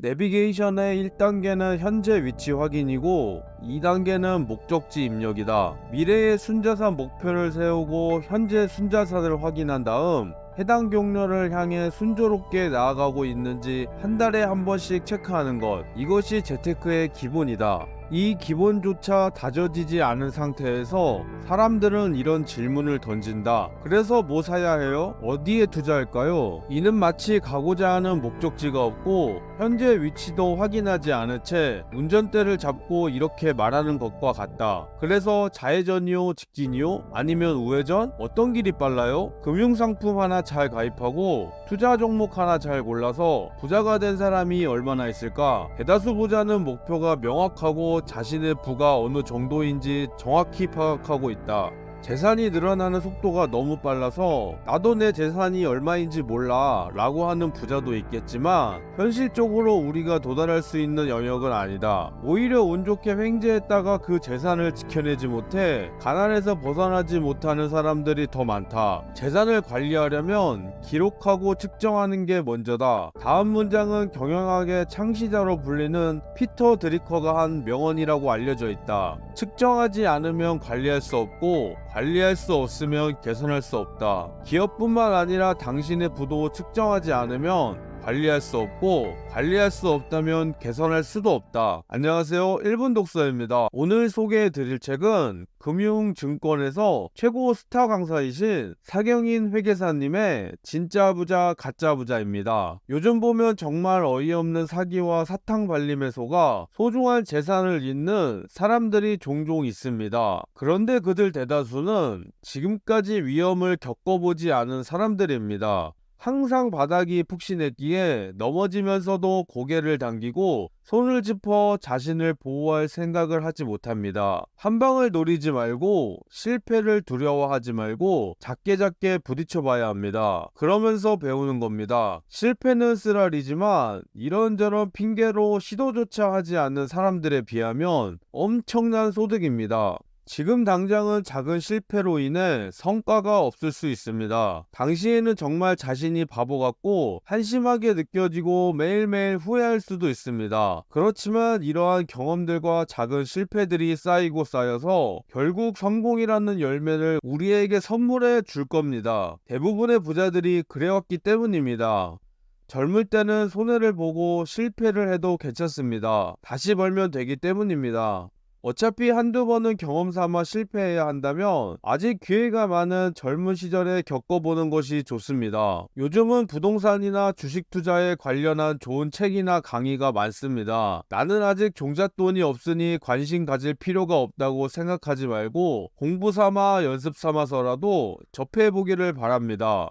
내비게이션의 1단계는 현재 위치 확인이고 2단계는 목적지 입력이다. 미래의 순자산 목표를 세우고 현재 순자산을 확인한 다음 해당 경로를 향해 순조롭게 나아가고 있는지 한 달에 한 번씩 체크하는 것. 이것이 재테크의 기본이다. 이 기본조차 다져지지 않은 상태에서 사람들은 이런 질문을 던진다. 그래서 뭐 사야 해요? 어디에 투자할까요? 이는 마치 가고자 하는 목적지가 없고 현재 위치도 확인하지 않은 채 운전대를 잡고 이렇게 말하는 것과 같다. 그래서 좌회전이요, 직진이요, 아니면 우회전? 어떤 길이 빨라요? 금융상품 하나 잘 가입하고 투자 종목 하나 잘 골라서 부자가 된 사람이 얼마나 있을까? 대다수 부자는 목표가 명확하고 자신의 부가 어느 정도인지 정확히 파악하고 있다. 재산이 늘어나는 속도가 너무 빨라서 나도 내 재산이 얼마인지 몰라 라고 하는 부자도 있겠지만 현실적으로 우리가 도달할 수 있는 영역은 아니다. 오히려 운 좋게 횡재했다가 그 재산을 지켜내지 못해 가난에서 벗어나지 못하는 사람들이 더 많다. 재산을 관리하려면 기록하고 측정하는 게 먼저다. 다음 문장은 경영학의 창시자로 불리는 피터 드리커가 한 명언이라고 알려져 있다. 측정하지 않으면 관리할 수 없고 관리할 수 없으면 개선할 수 없다. 기업뿐만 아니라 당신의 부도 측정하지 않으면 관리할 수 없고 관리할 수 없다면 개선할 수도 없다. 안녕하세요. 1분 독서입니다. 오늘 소개해 드릴 책은 금융증권에서 최고 스타 강사이신 사경인 회계사님의 진짜 부자 가짜 부자입니다. 요즘 보면 정말 어이없는 사기와 사탕 발림에 속아 소중한 재산을 잃는 사람들이 종종 있습니다. 그런데 그들 대다수는 지금까지 위험을 겪어보지 않은 사람들입니다. 항상 바닥이 푹신했기에 넘어지면서도 고개를 당기고 손을 짚어 자신을 보호할 생각을 하지 못합니다. 한 방을 노리지 말고 실패를 두려워하지 말고 작게 작게 부딪혀 봐야 합니다. 그러면서 배우는 겁니다. 실패는 쓰라리지만 이런저런 핑계로 시도조차 하지 않는 사람들에 비하면 엄청난 소득입니다. 지금 당장은 작은 실패로 인해 성과가 없을 수 있습니다. 당시에는 정말 자신이 바보 같고 한심하게 느껴지고 매일매일 후회할 수도 있습니다. 그렇지만 이러한 경험들과 작은 실패들이 쌓이고 쌓여서 결국 성공이라는 열매를 우리에게 선물해 줄 겁니다. 대부분의 부자들이 그래왔기 때문입니다. 젊을 때는 손해를 보고 실패를 해도 괜찮습니다. 다시 벌면 되기 때문입니다. 어차피 한두 번은 경험 삼아 실패해야 한다면 아직 기회가 많은 젊은 시절에 겪어보는 것이 좋습니다. 요즘은 부동산이나 주식 투자에 관련한 좋은 책이나 강의가 많습니다. 나는 아직 종잣돈이 없으니 관심 가질 필요가 없다고 생각하지 말고 공부 삼아 연습 삼아서라도 접해보기를 바랍니다.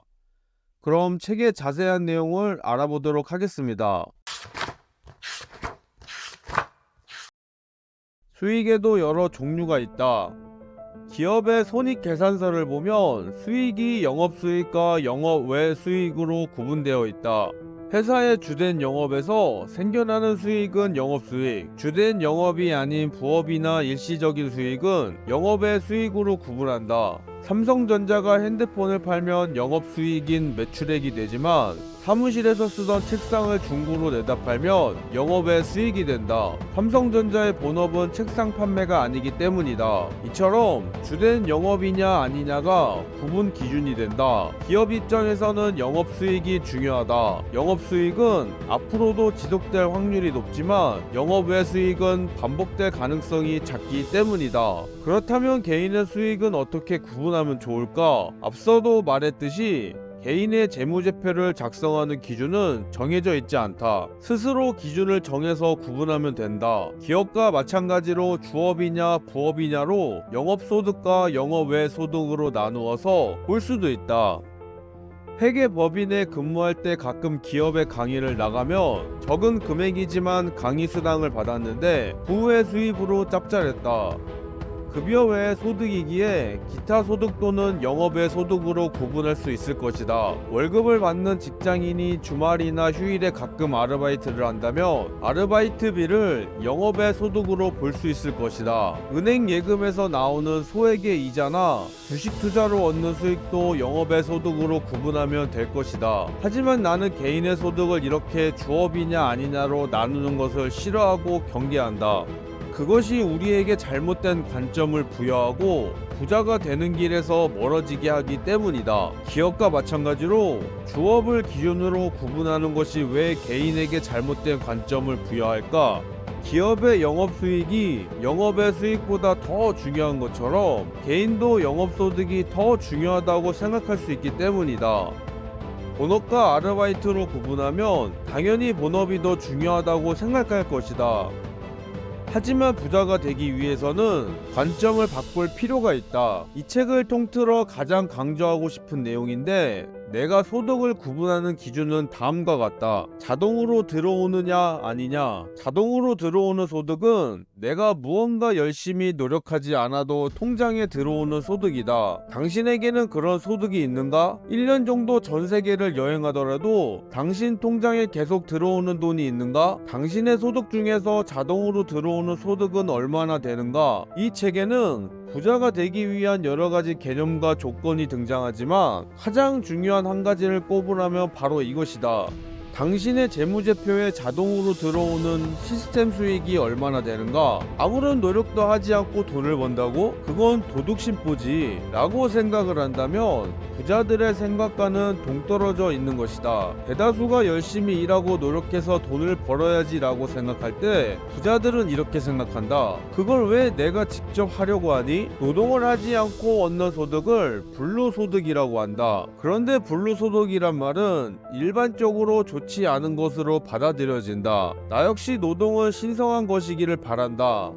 그럼 책의 자세한 내용을 알아보도록 하겠습니다. 수익에도 여러 종류가 있다. 기업의 손익 계산서를 보면 수익이 영업 수익과 영업 외 수익으로 구분되어 있다. 회사의 주된 영업에서 생겨나는 수익은 영업 수익, 주된 영업이 아닌 부업이나 일시적인 수익은 영업의 수익으로 구분한다. 삼성전자가 핸드폰을 팔면 영업 수익인 매출액이 되지만 사무실에서 쓰던 책상을 중고로 내다 팔면 영업의 수익이 된다. 삼성전자의 본업은 책상 판매가 아니기 때문이다. 이처럼 주된 영업이냐 아니냐가 구분 기준이 된다. 기업 입장에서는 영업 수익이 중요하다. 영업 수익은 앞으로도 지속될 확률이 높지만 영업 외 수익은 반복될 가능성이 작기 때문이다. 그렇다면 개인의 수익은 어떻게 구분하면 좋을까? 앞서도 말했듯이 개인의 재무제표를 작성하는 기준은 정해져 있지 않다. 스스로 기준을 정해서 구분하면 된다. 기업과 마찬가지로 주업이냐 부업이냐로 영업소득과 영업 외 소득으로 나누어서 볼 수도 있다. 회계 법인에 근무할 때 가끔 기업에 강의를 나가면 적은 금액이지만 강의 수당을 받았는데 부의 수입으로 짭짤했다. 급여 외의 소득이기에 기타 소득 또는 영업의 소득으로 구분할 수 있을 것이다. 월급을 받는 직장인이 주말이나 휴일에 가끔 아르바이트를 한다면 아르바이트비를 영업의 소득으로 볼 수 있을 것이다. 은행 예금에서 나오는 소액의 이자나 주식 투자로 얻는 수익도 영업의 소득으로 구분하면 될 것이다. 하지만 나는 개인의 소득을 이렇게 주업이냐 아니냐로 나누는 것을 싫어하고 경계한다. 그것이 우리에게 잘못된 관점을 부여하고 부자가 되는 길에서 멀어지게 하기 때문이다. 기업과 마찬가지로 주업을 기준으로 구분하는 것이 왜 개인에게 잘못된 관점을 부여할까? 기업의 영업 수익이 영업의 수익보다 더 중요한 것처럼 개인도 영업 소득이 더 중요하다고 생각할 수 있기 때문이다. 본업과 아르바이트로 구분하면 당연히 본업이 더 중요하다고 생각할 것이다. 하지만 부자가 되기 위해서는 관점을 바꿀 필요가 있다. 이 책을 통틀어 가장 강조하고 싶은 내용인데 내가 소득을 구분하는 기준은 다음과 같다. 자동으로 들어오느냐 아니냐. 자동으로 들어오는 소득은 내가 무언가 열심히 노력하지 않아도 통장에 들어오는 소득이다. 당신에게는 그런 소득이 있는가? 1년 정도 전 세계를 여행하더라도 당신 통장에 계속 들어오는 돈이 있는가? 당신의 소득 중에서 자동으로 들어오는 소득은 얼마나 되는가? 이 책에는 부자가 되기 위한 여러 가지 개념과 조건이 등장하지만 가장 중요한 한 가지를 꼽으라면 바로 이것이다. 당신의 재무제표에 자동으로 들어오는 시스템 수익이 얼마나 되는가? 아무런 노력도 하지 않고 돈을 번다고? 그건 도둑심보지. 라고 생각을 한다면 부자들의 생각과는 동떨어져 있는 것이다. 대다수가 열심히 일하고 노력해서 돈을 벌어야지 라고 생각할 때 부자들은 이렇게 생각한다. 그걸 왜 내가 직접 하려고 하니? 노동을 하지 않고 얻는 소득을 불로소득이라고 한다. 그런데 불로소득이란 말은 일반적으로 좋지 않은 것으로 받아들여진다. 나 역시 노동은 신성한 것이기를 바란다.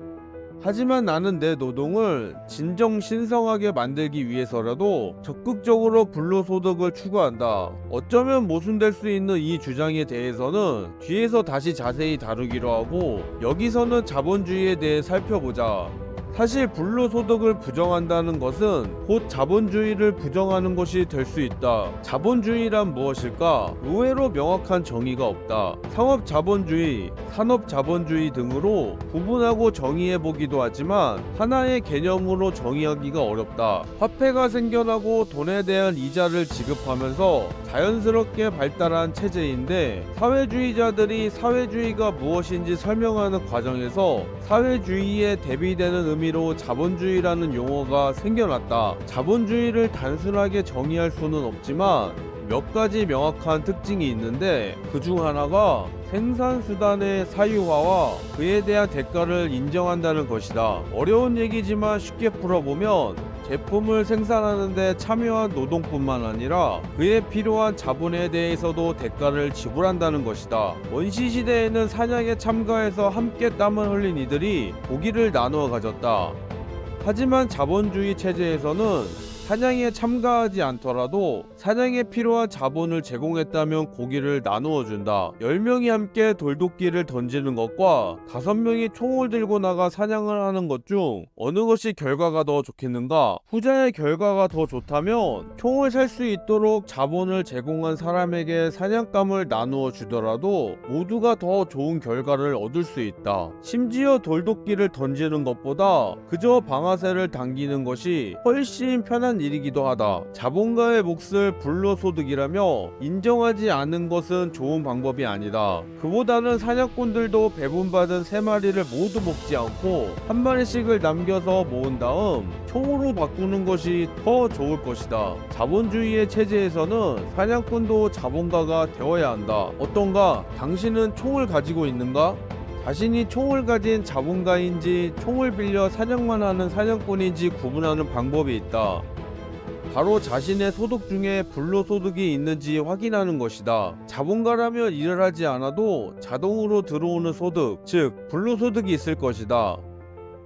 하지만 나는 내 노동을 진정 신성하게 만들기 위해서라도 적극적으로 불로소득을 추구한다. 어쩌면 모순될 수 있는 이 주장에 대해서는 뒤에서 다시 자세히 다루기로 하고 여기서는 자본주의에 대해 살펴보자. 사실 불로소득을 부정한다는 것은 곧 자본주의를 부정하는 것이 될 수 있다. 자본주의란 무엇일까? 의외로 명확한 정의가 없다. 상업 자본주의, 산업 자본주의 등으로 구분하고 정의해 보기도 하지만 하나의 개념으로 정의하기가 어렵다. 화폐가 생겨나고 돈에 대한 이자를 지급하면서 자연스럽게 발달한 체제인데 사회주의자들이 사회주의가 무엇인지 설명하는 과정에서 사회주의에 대비되는 의미로 자본주의라는 용어가 생겨났다. 자본주의를 단순하게 정의할 수는 없지만 몇 가지 명확한 특징이 있는데 그 중 하나가 생산수단의 사유화와 그에 대한 대가를 인정한다는 것이다. 어려운 얘기지만 쉽게 풀어보면 제품을 생산하는데 참여한 노동뿐만 아니라 그에 필요한 자본에 대해서도 대가를 지불한다는 것이다. 원시 시대에는 사냥에 참가해서 함께 땀을 흘린 이들이 고기를 나누어 가졌다. 하지만 자본주의 체제에서는 사냥에 참가하지 않더라도 사냥에 필요한 자본을 제공했다면 고기를 나누어 준다. 10명이 함께 돌도끼를 던지는 것과 5명이 총을 들고 나가 사냥을 하는 것 중 어느 것이 결과가 더 좋겠는가? 후자의 결과가 더 좋다면 총을 살 수 있도록 자본을 제공한 사람에게 사냥감을 나누어 주더라도 모두가 더 좋은 결과를 얻을 수 있다. 심지어 돌도끼를 던지는 것보다 그저 방아쇠를 당기는 것이 훨씬 편한 일이기도 하다. 자본가의 몫을 불로소득이라며 인정하지 않은 것은 좋은 방법이 아니다. 그보다는 사냥꾼들도 배분받은 세 마리를 모두 먹지 않고 한 마리씩을 남겨서 모은 다음 총으로 바꾸는 것이 더 좋을 것이다. 자본주의의 체제에서는 사냥꾼도 자본가가 되어야 한다. 어떤가? 당신은 총을 가지고 있는가? 자신이 총을 가진 자본가인지 총을 빌려 사냥만 하는 사냥꾼인지 구분하는 방법이 있다. 바로 자신의 소득 중에 불로소득이 있는지 확인하는 것이다. 자본가라면 일을 하지 않아도 자동으로 들어오는 소득, 즉 불로소득이 있을 것이다.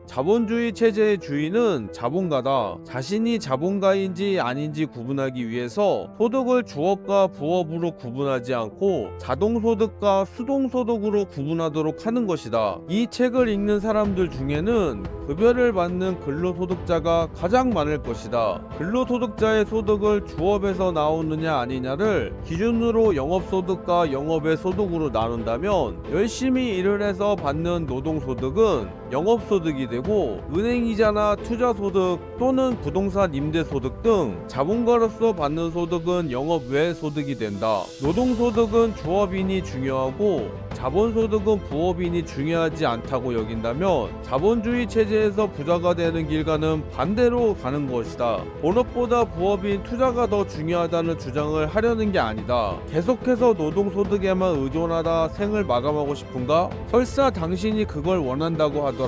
자본주의 체제의 주인은 자본가다. 자신이 자본가인지 아닌지 구분하기 위해서 소득을 주업과 부업으로 구분하지 않고 자동소득과 수동소득으로 구분하도록 하는 것이다. 이 책을 읽는 사람들 중에는 급여를 받는 근로소득자가 가장 많을 것이다. 근로소득자의 소득을 주업에서 나오느냐 아니냐를 기준으로 영업소득과 영업의 소득으로 나눈다면 열심히 일을 해서 받는 노동소득은 영업소득이 되고 은행이자나 투자소득 또는 부동산 임대소득 등 자본가로서 받는 소득은 영업 외 소득이 된다. 노동소득은 주업인이 중요하고 자본소득은 부업인이 중요하지 않다고 여긴다면 자본주의 체제에서 부자가 되는 길과는 반대로 가는 것이다. 본업보다 부업인 투자가 더 중요하다는 주장을 하려는 게 아니다. 계속해서 노동소득에만 의존하다 생을 마감하고 싶은가? 설사 당신이 그걸 원한다고 하더라도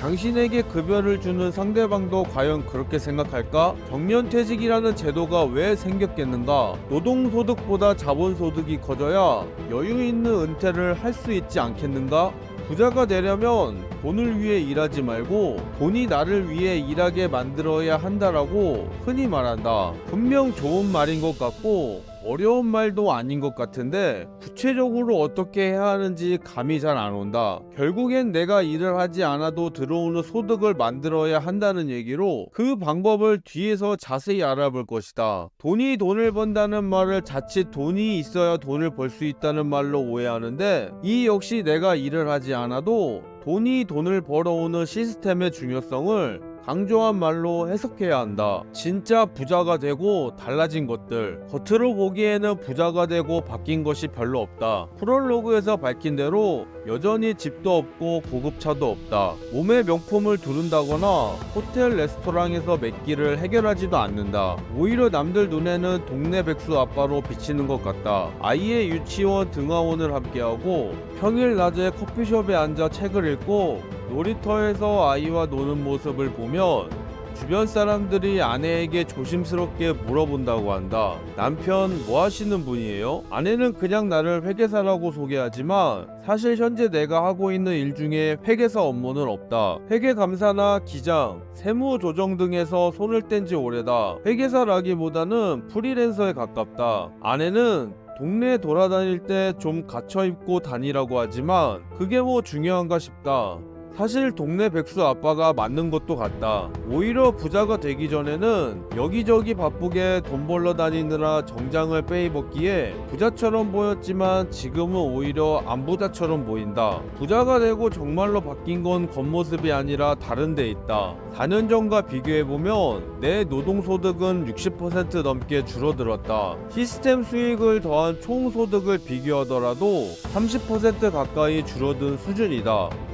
당신에게 급여를 주는 상대방도 과연 그렇게 생각할까? 정년퇴직이라는 제도가 왜 생겼겠는가? 노동소득보다 자본소득이 커져야 여유 있는 은퇴를 할 수 있지 않겠는가? 부자가 되려면 돈을 위해 일하지 말고 돈이 나를 위해 일하게 만들어야 한다라고 흔히 말한다. 분명 좋은 말인 것 같고 어려운 말도 아닌 것 같은데 구체적으로 어떻게 해야 하는지 감이 잘 안 온다. 결국엔 내가 일을 하지 않아도 들어오는 소득을 만들어야 한다는 얘기로 그 방법을 뒤에서 자세히 알아볼 것이다. 돈이 돈을 번다는 말을 자칫 돈이 있어야 돈을 벌 수 있다는 말로 오해하는데 이 역시 내가 일을 하지 않아도 돈이 돈을 벌어오는 시스템의 중요성을 강조한 말로 해석해야 한다. 진짜 부자가 되고 달라진 것들. 겉으로 보기에는 부자가 되고 바뀐 것이 별로 없다. 프롤로그에서 밝힌 대로 여전히 집도 없고 고급차도 없다. 몸에 명품을 두른다거나 호텔 레스토랑에서 맺기를 해결하지도 않는다. 오히려 남들 눈에는 동네 백수 아빠로 비치는 것 같다. 아이의 유치원 등하원을 함께하고 평일 낮에 커피숍에 앉아 책을 읽고 놀이터에서 아이와 노는 모습을 보면 주변 사람들이 아내에게 조심스럽게 물어본다고 한다. 남편 뭐 하시는 분이에요? 아내는 그냥 나를 회계사라고 소개하지만 사실 현재 내가 하고 있는 일 중에 회계사 업무는 없다. 회계 감사나 기장, 세무 조정 등에서 손을 뗀 지 오래다. 회계사라기보다는 프리랜서에 가깝다. 아내는 동네 돌아다닐 때 좀 갇혀 입고 다니라고 하지만 그게 뭐 중요한가 싶다. 사실 동네 백수 아빠가 맞는 것도 같다. 오히려 부자가 되기 전에는 여기저기 바쁘게 돈 벌러 다니느라 정장을 빼입었기에 부자처럼 보였지만 지금은 오히려 안 부자처럼 보인다. 부자가 되고 정말로 바뀐 건 겉모습이 아니라 다른 데 있다. 4년 전과 비교해보면 내 노동소득은 60% 넘게 줄어들었다. 시스템 수익을 더한 총 소득을 비교하더라도 30% 가까이 줄어든 수준이다.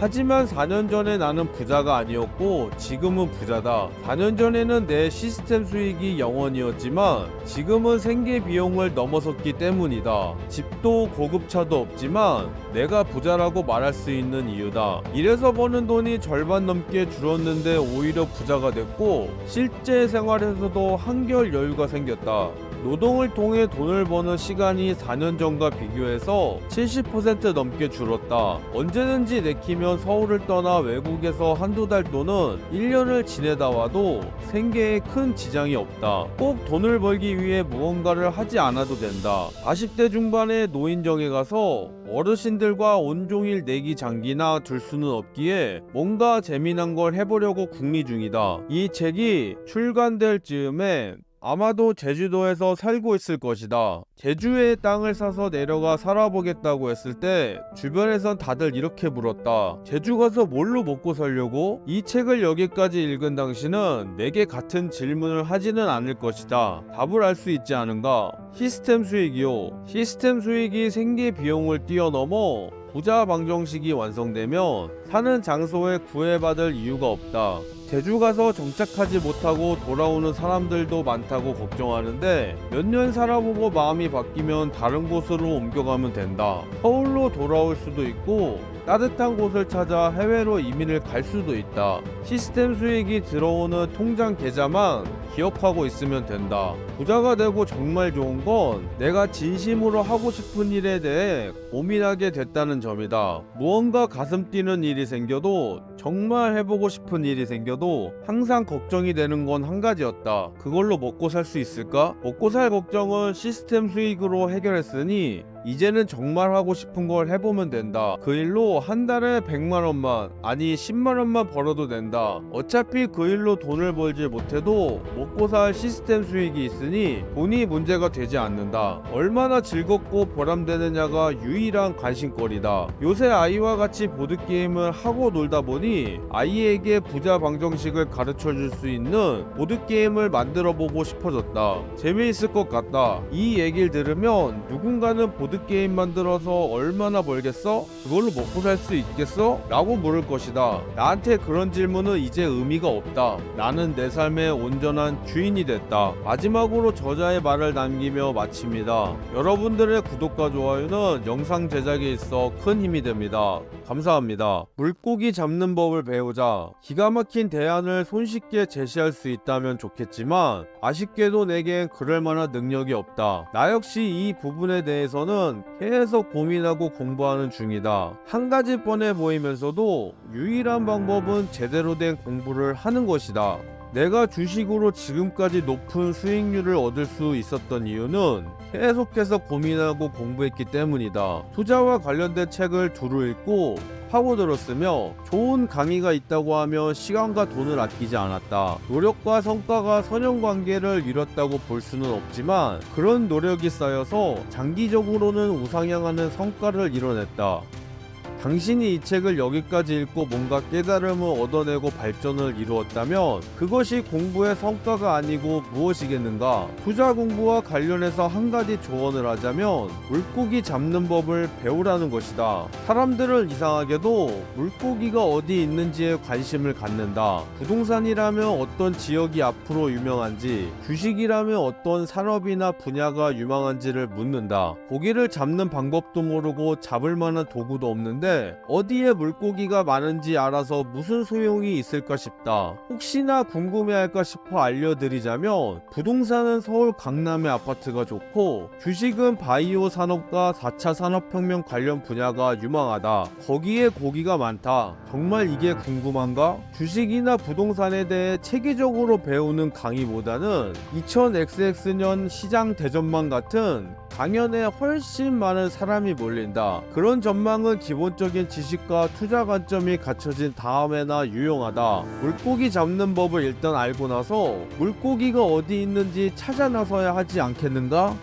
하지만 4년 전에 나는 부자가 아니었고 지금은 부자다. 4년 전에는 내 시스템 수익이 0원이었지만 지금은 생계 비용을 넘어섰기 때문이다. 집도 고급차도 없지만 내가 부자라고 말할 수 있는 이유다. 일해서 버는 돈이 절반 넘게 줄었는데 오히려 부자가 됐고 실제 생활에서도 한결 여유가 생겼다. 노동을 통해 돈을 버는 시간이 4년 전과 비교해서 70% 넘게 줄었다. 언제든지 내키면 서울을 떠나 외국에서 한두 달 또는 1년을 지내다 와도 생계에 큰 지장이 없다. 꼭 돈을 벌기 위해 무언가를 하지 않아도 된다. 40대 중반의 노인정에 가서 어르신들과 온종일 내기 장기나 둘 수는 없기에 뭔가 재미난 걸 해보려고 궁리 중이다. 이 책이 출간될 즈음에 아마도 제주도에서 살고 있을 것이다. 제주의 땅을 사서 내려가 살아보겠다고 했을 때 주변에선 다들 이렇게 물었다. 제주 가서 뭘로 먹고 살려고? 이 책을 여기까지 읽은 당신은 내게 같은 질문을 하지는 않을 것이다. 답을 알 수 있지 않은가? 시스템 수익이요. 시스템 수익이 생계 비용을 뛰어넘어 부자 방정식이 완성되면 사는 장소에 구애받을 이유가 없다. 제주 가서 정착하지 못하고 돌아오는 사람들도 많다고 걱정하는데 몇 년 살아보고 마음이 바뀌면 다른 곳으로 옮겨가면 된다. 서울로 돌아올 수도 있고 따뜻한 곳을 찾아 해외로 이민을 갈 수도 있다. 시스템 수익이 들어오는 통장 계좌만 기억하고 있으면 된다. 부자가 되고 정말 좋은 건 내가 진심으로 하고 싶은 일에 대해 고민하게 됐다는 점이다. 무언가 가슴 뛰는 일이 생겨도 정말 해보고 싶은 일이 생겨도 항상 걱정이 되는 건 한 가지였다. 그걸로 먹고 살 수 있을까? 먹고 살 걱정은 시스템 수익으로 해결했으니 이제는 정말 하고 싶은 걸 해보면 된다. 그 일로 한 달에 100만 원만 아니 10만 원만 벌어도 된다. 어차피 그 일로 돈을 벌지 못해도 먹고 살 시스템 수익이 있으니 돈이 문제가 되지 않는다. 얼마나 즐겁고 보람되느냐가 유일한 관심거리다. 요새 아이와 같이 보드게임을 하고 놀다 보니 아이에게 부자 방정식을 가르쳐 줄 수 있는 보드게임을 만들어 보고 싶어졌다. 재미있을 것 같다. 이 얘기를 들으면 누군가는 보드 게임 만들어서 얼마나 벌겠어? 그걸로 먹고 살 수 있겠어? 라고 물을 것이다. 나한테 그런 질문은 이제 의미가 없다. 나는 내 삶의 온전한 주인이 됐다. 마지막으로 저자의 말을 남기며 마칩니다. 여러분들의 구독과 좋아요는 영상 제작에 있어 큰 힘이 됩니다. 감사합니다. 물고기 잡는 법을 배우자 기가 막힌 대안을 손쉽게 제시할 수 있다면 좋겠지만 아쉽게도 내겐 그럴 만한 능력이 없다. 나 역시 이 부분에 대해서는 계속 고민하고 공부하는 중이다. 한 가지 뻔해 보이면서도 유일한 방법은 제대로 된 공부를 하는 것이다. 내가 주식으로 지금까지 높은 수익률을 얻을 수 있었던 이유는 계속해서 고민하고 공부했기 때문이다. 투자와 관련된 책을 두루 읽고 파고들었으며 좋은 강의가 있다고 하며 시간과 돈을 아끼지 않았다. 노력과 성과가 선형관계를 이뤘다고 볼 수는 없지만 그런 노력이 쌓여서 장기적으로는 우상향하는 성과를 이뤄냈다. 당신이 이 책을 여기까지 읽고 뭔가 깨달음을 얻어내고 발전을 이루었다면 그것이 공부의 성과가 아니고 무엇이겠는가? 투자 공부와 관련해서 한 가지 조언을 하자면 물고기 잡는 법을 배우라는 것이다. 사람들은 이상하게도 물고기가 어디 있는지에 관심을 갖는다. 부동산이라면 어떤 지역이 앞으로 유명한지, 주식이라면 어떤 산업이나 분야가 유망한지를 묻는다. 고기를 잡는 방법도 모르고 잡을 만한 도구도 없는데 어디에 물고기가 많은지 알아서 무슨 소용이 있을까 싶다. 혹시나 궁금해할까 싶어 알려드리자면 부동산은 서울 강남의 아파트가 좋고 주식은 바이오 산업과 4차 산업혁명 관련 분야가 유망하다. 거기에 고기가 많다. 정말 이게 궁금한가? 주식이나 부동산에 대해 체계적으로 배우는 강의보다는 2000XX년 시장 대전망 같은 강연에 훨씬 많은 사람이 몰린다. 그런 전망은 기본적인 지식과 투자 관점이 갖춰진 다음에나 유용하다. 물고기 잡는 법을 일단 알고 나서 물고기가 어디 있는지 찾아 나서야 하지 않겠는가?